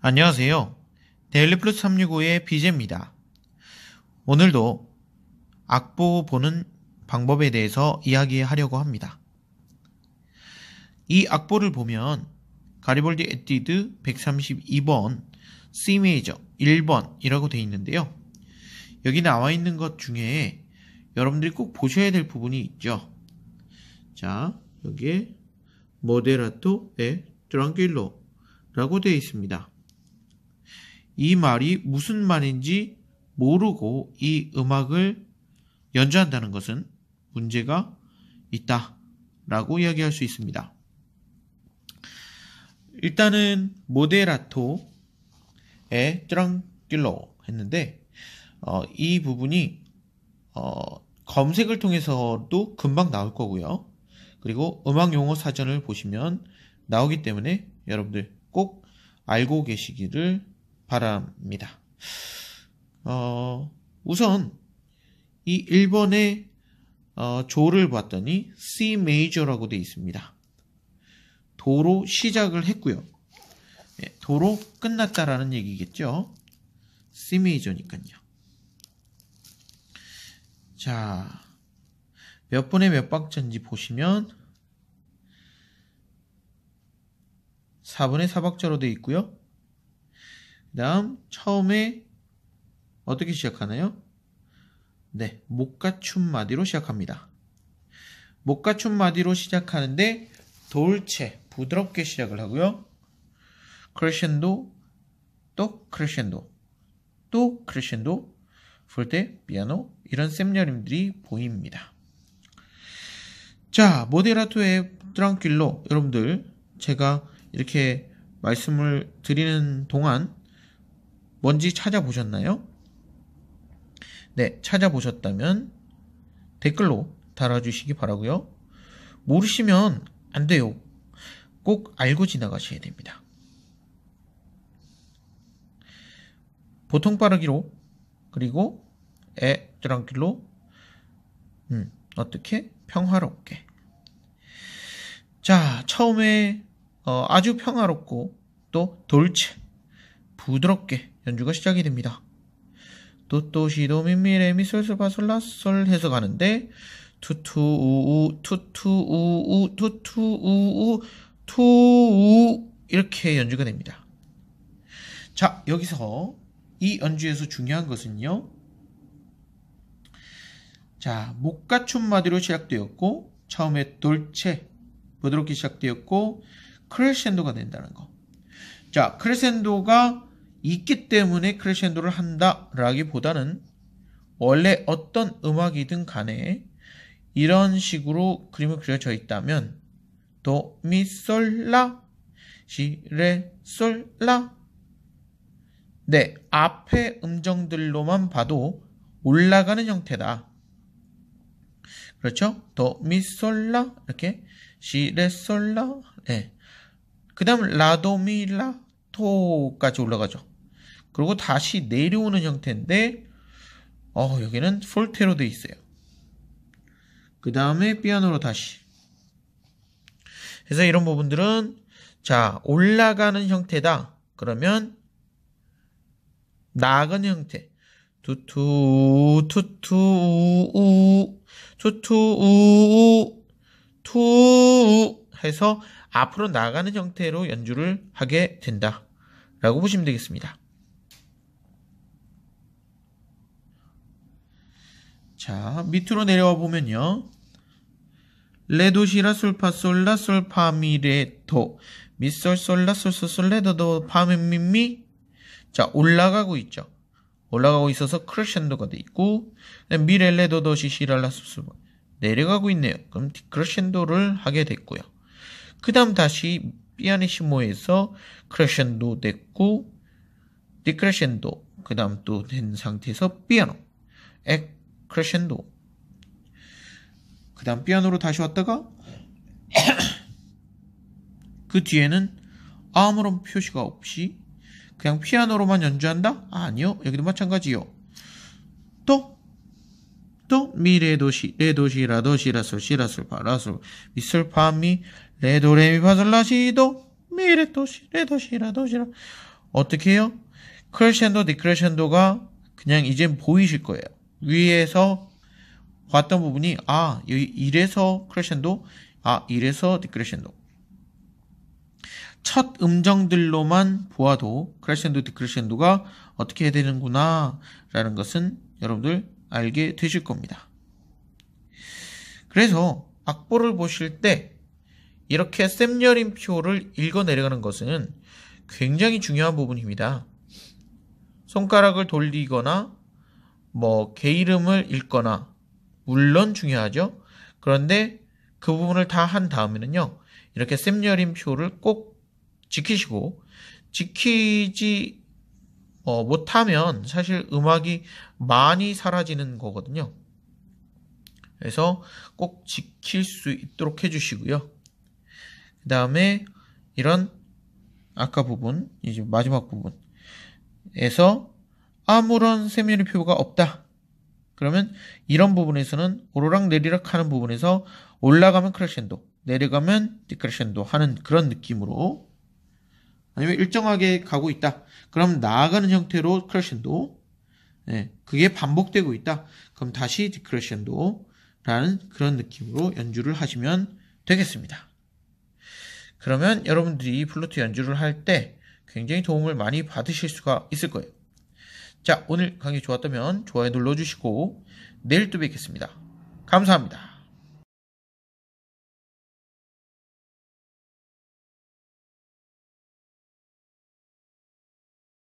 안녕하세요. 데일리 플러스 365의 비제입니다. 오늘도 악보 보는 방법에 대해서 이야기하려고 합니다. 이 악보를 보면 가리볼디 에뛰드 132번 C 메이저 1번이라고 되어 있는데요. 여기 나와 있는 것 중에 여러분들이 꼭 보셔야 될 부분이 있죠. 자, 여기에 모데라토 에 트랑길로라고 되어 있습니다. 이 말이 무슨 말인지 모르고 이 음악을 연주한다는 것은 문제가 있다 라고 이야기할 수 있습니다. 일단은 모데라토의 트랑길로 했는데 어, 이 부분이 어, 검색을 통해서도 금방 나올 거고요. 그리고 음악 용어 사전을 보시면 나오기 때문에 여러분들 꼭 알고 계시기를 바랍니다. 어, 우선 이 1번의 어, 조를 봤더니 C 메이저라고 되어 있습니다. 도로 시작을 했고요. 네, 도로 끝났다라는 얘기겠죠. C 메이저니까요. 자, 몇 분의 몇 박자인지 보시면 4분의 4박자로 되어 있고요. 그 다음 처음에 어떻게 시작하나요? 네, 목가춤 마디로 시작합니다. 목가춤 마디로 시작하는데 돌체, 부드럽게 시작을 하고요. 크레셴도, 또 크레셴도, 또 크레셴도, 풀테, 피아노 이런 셈여림들이 보입니다. 자, 모데라토의 트랑킬로 여러분들 제가 이렇게 말씀을 드리는 동안 뭔지 찾아보셨나요? 네, 찾아보셨다면 댓글로 달아주시기 바라고요. 모르시면 안 돼요. 꼭 알고 지나가셔야 됩니다. 보통 빠르기로 그리고 에 드랑길로 음, 어떻게 평화롭게 자 처음에 어, 아주 평화롭고 또 돌체 부드럽게 연주가 시작이 됩니다. 또또시도 미미레 미 솔솔파 솔라솔 해서 가는데 투투 우우 투투 우우 투투 우우 투우 이렇게 연주가 됩니다. 자 여기서 이 연주에서 중요한 것은요. 자 목가춤 마디로 시작되었고 처음에 돌체 부드럽게 시작되었고 크레센도가 된다는 거. 자 크레센도가 있기 때문에 크레센도를 한다라기보다는 원래 어떤 음악이든 간에 이런 식으로 그림을 그려져 있다면 도, 미, 솔, 라, 시, 레, 솔, 라 네, 앞에 음정들로만 봐도 올라가는 형태다. 그렇죠? 도, 미, 솔, 라 이렇게 시, 레, 솔, 라 네. 그 다음 라 도, 미, 라, 토까지 올라가죠. 그리고 다시 내려오는 형태인데 어, 여기는 폴테로 돼 있어요. 그 다음에 피아노로 다시. 그래서 이런 부분들은 자 올라가는 형태다. 그러면 나아가는 형태. 투투 투투 우 투투 우투 해서 앞으로 나가는 형태로 연주를 하게 된다라고 보시면 되겠습니다. 자, 밑으로 내려와 보면요. 레도시라 솔파 솔라 솔파 미레도 미솔 솔라 솔솔솔 레도도 파미미미 자 올라가고 있죠. 올라가고 있어서 크레셴도가 돼 있고 미렐레도도 시시랄라 숲숲 내려가고 있네요. 그럼 크레셴도를 하게 됐고요. 그 다음 다시 피아니시모에서 크레셴도 됐고 디크레셴도 그 다음 또 된 상태에서 피아노 엑 크레셴도 그 다음 피아노로 다시 왔다가 그 뒤에는 아무런 표시가 없이 그냥 피아노로만 연주한다? 아니요. 여기도 마찬가지요. 또, 또, 미, 레, 도, 시, 레, 도, 시, 라, 도, 시, 라, 솔, 시, 라, 솔, 파, 라, 솔, 미, 솔, 파, 미, 레, 도, 레, 미, 파, 솔, 라, 시, 도, 미, 레, 도, 시, 레, 도, 시, 라, 도, 시, 라. 어떻게 해요? 크레션도 디크레션도가 그냥 이제 보이실 거예요. 위에서 봤던 부분이 아 이래서 크레션도 아 이래서 디크레션도 첫 음정들로만 보아도 크레션도 디크레션도가 어떻게 해야 되는구나 라는 것은 여러분들 알게 되실 겁니다. 그래서 악보를 보실 때 이렇게 셈여림표를 읽어 내려가는 것은 굉장히 중요한 부분입니다. 손가락을 돌리거나 뭐 게이름을 읽거나 물론 중요하죠. 그런데 그 부분을 다 한 다음에는요. 이렇게 셈여림표를 꼭 지키시고 지키지 어, 못하면 사실 음악이 많이 사라지는 거거든요. 그래서 꼭 지킬 수 있도록 해주시고요. 그 다음에 이런 아까 부분, 이제 마지막 부분에서 아무런 세미리표가 없다. 그러면 이런 부분에서는 오르락 내리락 하는 부분에서 올라가면 크레션도, 내려가면 디크레션도 하는 그런 느낌으로 아니면 일정하게 가고 있다. 그럼 나아가는 형태로 크레션도, 네, 그게 반복되고 있다. 그럼 다시 디크레션도라는 그런 느낌으로 연주를 하시면 되겠습니다. 그러면 여러분들이 플루트 연주를 할 때 굉장히 도움을 많이 받으실 수가 있을 거예요. 자, 오늘 강의 좋았다면 좋아요 눌러주시고 내일 또 뵙겠습니다. 감사합니다.